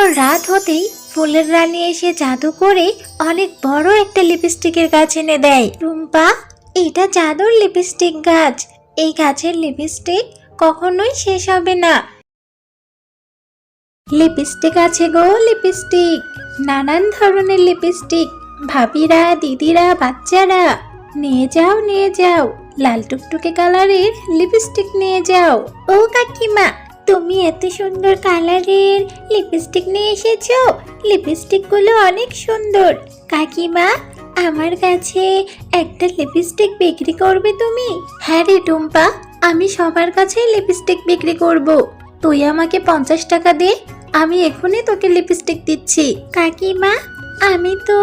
এরপর রাত হতেই ফুলের রানী এসে জাদু করে অনেক বড় একটা লিপস্টিকের গাছ এনে দেয়। রুম্পা, এটা জাদুর লিপস্টিক গাছ। এই গাছের লিপস্টিক কখনোই শেষ হবে না। লিপস্টিক আছে গো লিপস্টিক। নানান ধরনের লিপস্টিক। ভাবিরা, দিদিরা, বাচ্চারা, নিয়ে যাও নিয়ে যাও। লাল টুকটুকে কালারের লিপস্টিক নিয়ে যাও। ও কাকিমা তুমি এত সুন্দর কালারের লিপস্টিক নিয়ে এসেছ। লিপস্টিকগুলো অনেক সুন্দর। কাকিমা, আমার কাছে একটা লিপস্টিক বিক্রি করবে তুমি? হ্যাঁ রে টুম্পা, আমি সবার কাছেই লিপস্টিক বিক্রি করব। তুই আমাকে পঞ্চাশ টাকা দে, আমি এখনই তোকে লিপস্টিক দিচ্ছি। কাকিমা, আমি তো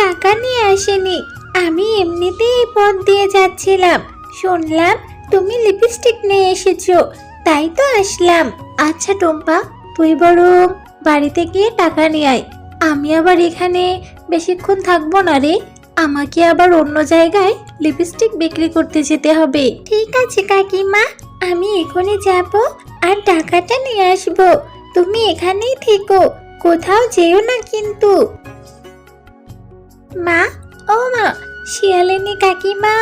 টাকা নিয়ে আসিনি, আমি এমনিতেই পথ দিয়ে যাচ্ছিলাম। শুনলাম তুমি লিপস্টিক নিয়ে এসেছ। তাই তো আসলাম। আচ্ছা টম্পা, তুই বরং বাড়িতে গিয়ে টাকা নিয়ে আয়। আমি আবার এখানে বেশিক্ষণ থাকব না রে। আমাকে আবার অন্য জায়গায় লিপস্টিক বিক্রি করতে যেতে হবে। ঠিক আছে কাকিমা, আমি এখনই যাব আর টাকাটা নিয়ে আসব। তুমি এখানেই থেকো, কোথাও যেও না কিন্তু। মা, ও মা, শিয়ালিনী কাকিমা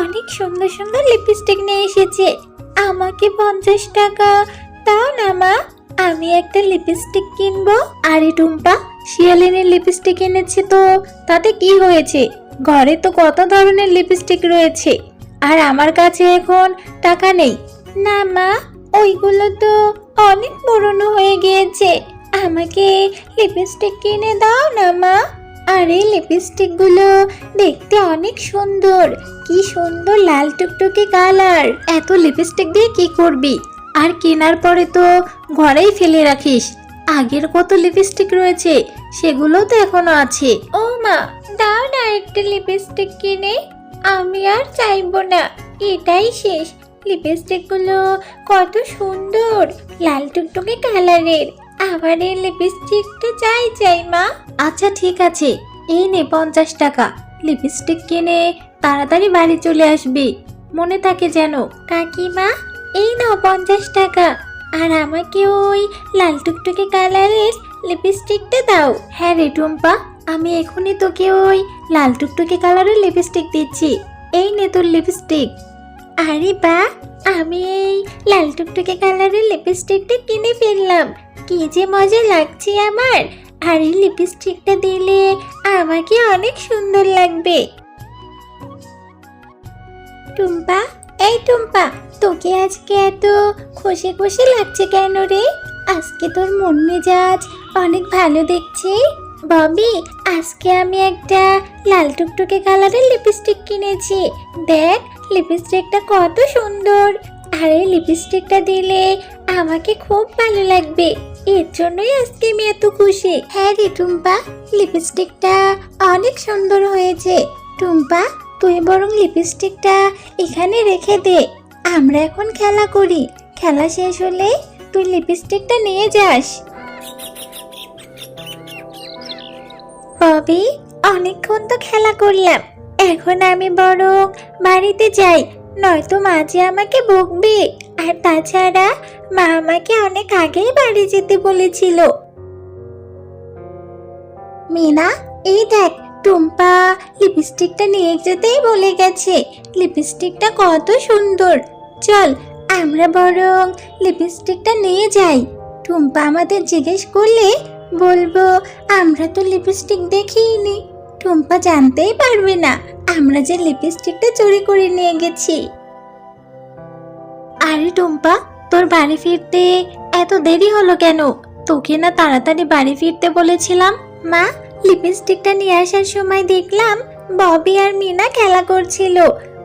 অনেক সুন্দর সুন্দর লিপস্টিক নিয়ে এসেছে। আমাকে পঞ্চাশ টাকা। দাও না, মা। আমি একটা লিপস্টিক কিনবো। আরে টুম্পা শিয়ালিনীর লিপস্টিক এনেছি তো। তাতে কি হয়েছে? ঘরে তো কত ধরনের লিপস্টিক রয়েছে। আর আমার কাছে এখন টাকা নেই। না, মা, ওইগুলো তো অনেক পুরনো হয়ে গিয়েছে। আমাকে লিপস্টিক কিনে দাও না, মা। আরে লিপস্টিকগুলো দেখতে অনেক সুন্দর। কি সুন্দর লাল টুকটুকে কালার। এত লিপস্টিক দিয়ে কি করবি? আর কেনার পরে তো ঘরেই ফেলে রাখিস। আগের কত লিপস্টিক রয়েছে সেগুলো তো এখনও আছে। ও মা, দাও না একটা লিপস্টিক কিনে। আমি আর চাইব না। এটাই শেষ। লিপস্টিকগুলো কত সুন্দর, লাল টুকটুকে কালারের। আবার এই লিপস্টিকটা চাই চাই মা। আচ্ছা ঠিক আছে। এই নে পঞ্চাশ টাকা। লিপস্টিক কিনে তাড়াতাড়ি বাড়ি চলে আসবি। মনে থাকে যেন। কাকিমা, এই নাও পঞ্চাশ টাকা। আর আমাকে ওই লাল টুকটুকে কালারের লিপস্টিকটা দাও। হ্যাঁ রে টুম্পা, আমি এখনই তোকে ওই লাল টুকটুকে কালারের লিপস্টিক দিচ্ছি। এই নে তোর লিপস্টিক আরে বা, আমি এই লাল টুকটুকে কালারের লিপস্টিকটা কিনে ফেললাম। কি যে মজা লাগছে আমার। আর এই লিপস্টিকটা দিলে আমাকে অনেক সুন্দর লাগবে। টুম্পা, এই টুম্পা, তোকে আজকে এত খুশি খুশি লাগছে কেন রে? আজকে তোর মন মেজাজ অনেক ভালো দেখছি। ববি, আজকে আমি একটা লাল টুকটুকে কালারের লিপস্টিক কিনেছি। দেখ লিপস্টিকটা কত সুন্দর। আর এই লিপস্টিকটা দিলে আমাকে খুব ভালো লাগবে। এর জন্যই আজকে আমি এত খুশি। হ্যাঁ রে টুম্পা, লিপস্টিকটা অনেক সুন্দর হয়েছে। টুম্পা, তুই বরং লিপস্টিকটা এখানে রেখে দে। আমরা এখন খেলা করি। খেলা শেষ হলে তুই লিপস্টিকটা নিয়ে যাস। ববি, অনেকক্ষণ তো খেলা করলাম। এখন আমি বরং বাড়িতে যাই, নয়তো মাঝে আমাকে বকবে। আর তাছাড়া মা আমাকে অনেক আগেই বাড়ি যেতে বলেছিল। মিনা, এই দেখ, টুম্পা লিপস্টিকটা নিয়ে যেতেই বলে গেছে। লিপস্টিকটা কত সুন্দর। চল, আমরা বরং লিপস্টিকটা নিয়ে যাই। টুম্পা আমাদের জিজ্ঞেস করলে, বলব, আমরা তো লিপস্টিক দেখিনি টুম্পা জানতেই পারবে না, আমরা যে লিপস্টিকটা চুরি করে নিয়ে গেছি। আরে টুম্পা, তোর বাড়ি ফিরতে এত দেরি হলো কেন? তোকে না তাড়াতাড়ি বাড়ি ফিরতে বলেছিলাম। মা লিপস্টিকটা নিয়ে আসার সময় দেখলাম ববি আর মিনা খেলা করছিল।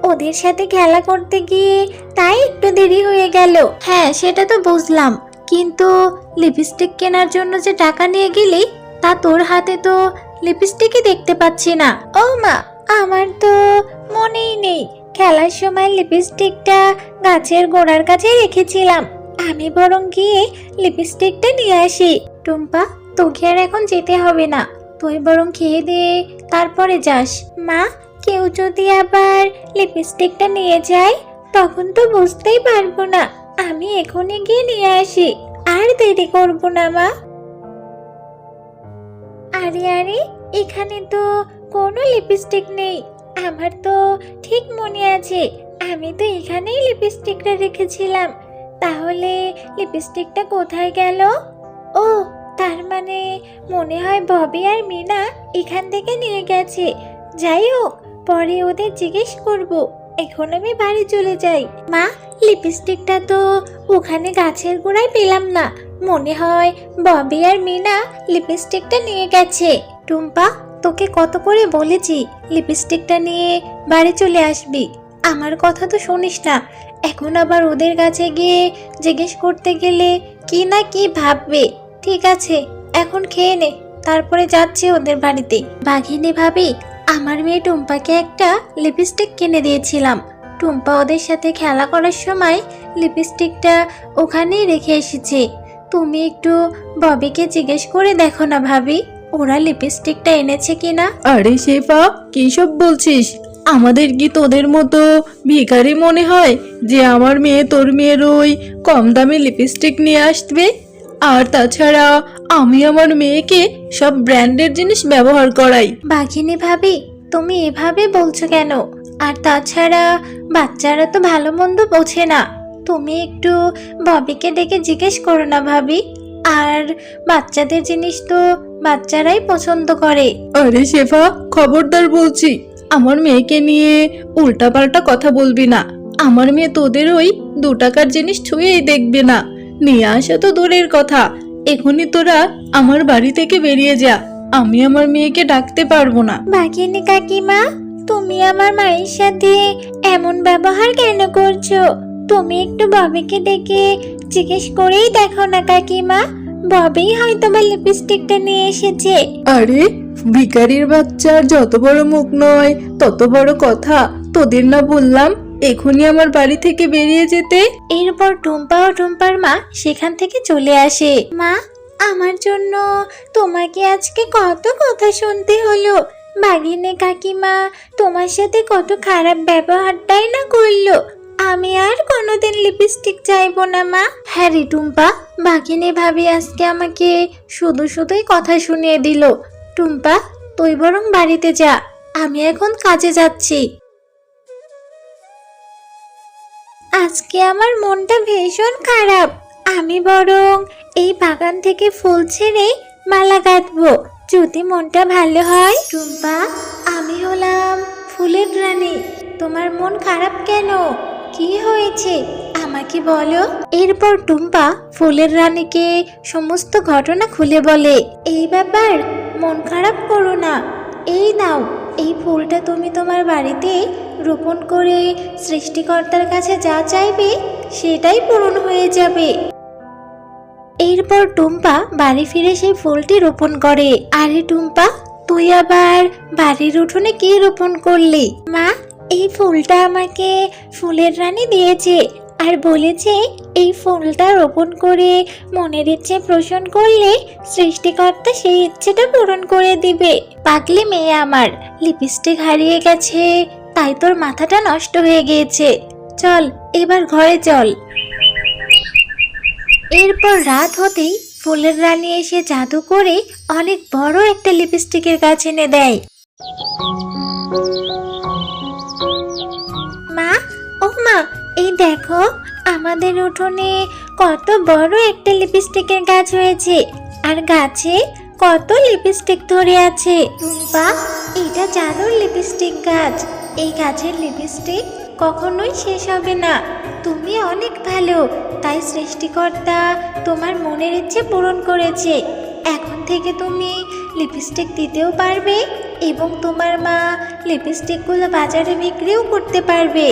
ওদের সাথে খেলা করতে গিয়ে তাই একটু দেরি হয়ে গেল। হ্যাঁ সেটা তো বুঝলাম। কিন্তু লিপস্টিক কেনার জন্য যে টাকা নিয়ে গেলি, তা তোর হাতে তো লিপস্টিকই দেখতে পাচ্ছি না। ও মা, আমার তো মনেই নেই। খেলার সময় লিপস্টিকটা গাছের গোড়ার কাছে রেখেছিলাম। আমি বরং গিয়ে লিপস্টিকটা নিয়ে আসি। টুম্পা, তোকে আর এখন যেতে হবে না। তুই বরং খেয়ে দিয়ে তারপরে যাস। মা, কেউ যদি আবার লিপস্টিকটা নিয়ে যায়, তখন তো বুঝতেই পারব না। আমি এখনই গিয়ে নিয়ে আসি। আর দেরি করব না মা। আরে আরে, এখানে তো কোনো লিপস্টিক নেই। আমার তো ঠিক মনে আছে, আমি তো এখানেই লিপস্টিকটা রেখেছিলাম। তাহলে লিপস্টিকটা কোথায় গেল? ও, তার মানে মনে হয় ববি আর মিনা এখান থেকে নিয়ে গেছে। যাই হোক, পরে ওদের জিজ্ঞেস করব। এখন আমি বাড়ি চলে যাই। মা, লিপস্টিকটা তো ওখানে গাছের গোড়ায় পেলাম না। মনে হয় ববি আর মিনা লিপস্টিকটা নিয়ে গেছে। টুম্পা, তোকে কত করে বলেছি লিপস্টিকটা নিয়ে বাড়ি চলে আসবি। আমার কথা তো শুনিস না। এখন আবার ওদের কাছে গিয়ে জিজ্ঞেস করতে গেলে কি না কি ভাববে। ঠিক আছে, এখন খেয়ে নে, তারপরে যাচ্ছি ওদের বাড়িতে। বাঘিনী ভাবি আমার মেয়ে টুম্পাকে একটা লিপস্টিক কিনে দিয়েছিলাম। টুম্পা ওদের সাথে খেলা করার সময় লিপস্টিকটা ওখানেই রেখে এসেছে। তুমি একটু ববিকে জিজ্ঞেস করে দেখো না ভাবি, ওরা লিপস্টিকটা এনেছে কিনা? আরে শেফা, কী সব বলছিস? আমাদের কি তোদের মতো ভিখারি মনে হয় যে আমার মেয়ে তোর মেয়ের ওই কম দামি লিপস্টিক নিয়ে আসবে? আর তাছাড়া আমি আমার মেয়েকে সব ব্র্যান্ডের জিনিস ব্যবহার করাই। বাঘিনী ভাবি তুমি এভাবে বলছো কেন? আর তাছাড়া বাচ্চারা তো ভালো মন্দ বোঝে না। তুমি একটু ববিকে ডেকে জিজ্ঞেস করো না ভাবি। আর বাচ্চাদের জিনিস তো বাচ্চারাই পছন্দ করে। আরে শেফা খবরদার বলছি আমার মেয়েকে নিয়ে উল্টাপাল্টা কথা বলবি না। আমার মেয়ে তোদের ওই দু টাকার জিনিস ছুঁয়েই দেখবে না। নিয়ে আসা তো দূরের কথা। এখনই তোরা আমার বাড়ি থেকে বেরিয়ে যা। আমি আমার মেয়েকে ডাকতে পারব না। বাঘিনী কাকিমা তুমি আমার মায়ের সাথে এমন ব্যবহার কেন করছ? তুমি একটু ববিকে ডেকে জিজ্ঞেস করেই দেখো না কাকিমা। ববি হয়তো বা লিপস্টিকটা নিয়ে এসেছে। আরে ভিখারির বাচ্চার যত বড় মুখ নয় তত বড় কথা তোদের না বললাম? এখনই আমার বাড়ি থেকে বেরিয়ে যেতে? এরপর টুম্পা ও টুম্পার মা সেখান থেকে চলে আসে। মা, আমার জন্য তোমাকে আজকে কত কথা শুনতে হলো। বাগিনে কাকিমা তোমার সাথে কত খারাপ ব্যবহারটাই না করল। আমি আর কোনোদিন লিপস্টিক চাইব না, মা। হ্যাঁ রে টুম্পা, বাঘিনী ভাবি আজকে আমাকে শুধু শুধুই কথা শুনিয়ে দিল। টুম্পা, তুই বরং বাড়িতে যা। আমি এখন কাজে যাচ্ছি। আজকে আমার মনটা ভীষণ খারাপ। আমি বরং এই বাগান থেকে ফুল ছেড়ে মালা গাঁথবো। যদি মনটা ভালো হয়, টুম্পা, আমি হলাম ফুলের রানী। তোমার মন খারাপ কেন? কি হয়েছে? আমাকে বলো। এরপর টুম্পা ফুলের রানীকে সমস্ত ঘটনা খুলে বলে। এই ব্যাপার মন খারাপ করো না। এই নাও, এই ফুলটা তুমি তোমার বাড়িতে রোপণ করে সৃষ্টিকর্তার কাছে যা চাইবে সেটাই পূরণ হয়ে যাবে। এরপর টুম্পা বাড়ি ফিরে সেই ফুলটি রোপণ করে। আরে টুম্পা, তুই আবার বাড়ির উঠোনে কি রোপণ করলি? মা, এই ফুলটা আমাকে ফুলের রানী দিয়েছে। আর বলেছে এই ফুলটা রোপণ করে মনের ইচ্ছে পোষণ করলে সৃষ্টিকর্তা সেই ইচ্ছেটা পূরণ করে দিবে। পাগলি মেয়ে আমার, লিপস্টিক হারিয়ে গেছে, তাই তোর মাথাটা নষ্ট হয়ে গিয়েছে। চল, এবার ঘরে চল। এরপর রাত হতেই ফুলের রানী এসে জাদু করে অনেক বড় একটা লিপস্টিকের গাছ এনে দেয়। এই দেখো, আমাদের উঠোনে কত বড় একটা লিপস্টিকের গাছ হয়েছে। আর গাছে কত লিপস্টিক ধরে আছে। টুম্পা এটা জাদুর লিপস্টিক গাছ। এই গাছের লিপস্টিক কখনোই শেষ হবে না। তুমি অনেক ভালো, তাই সৃষ্টিকর্তা তোমার মনের ইচ্ছে পূরণ করেছে। এখন থেকে তুমি লিপস্টিক দিতেও পারবে এবং তোমার মা লিপস্টিকগুলো বাজারে বিক্রিও করতে পারবে।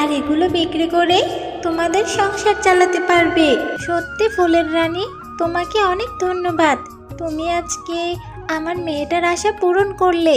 আর এগুলো বিক্রি করে তোমাদের সংসার চালাতে পারবে। সত্যি ফুলের রানী, তোমাকে অনেক ধন্যবাদ। তুমি আজকে আমার মেয়েটার আশা পূরণ করলে।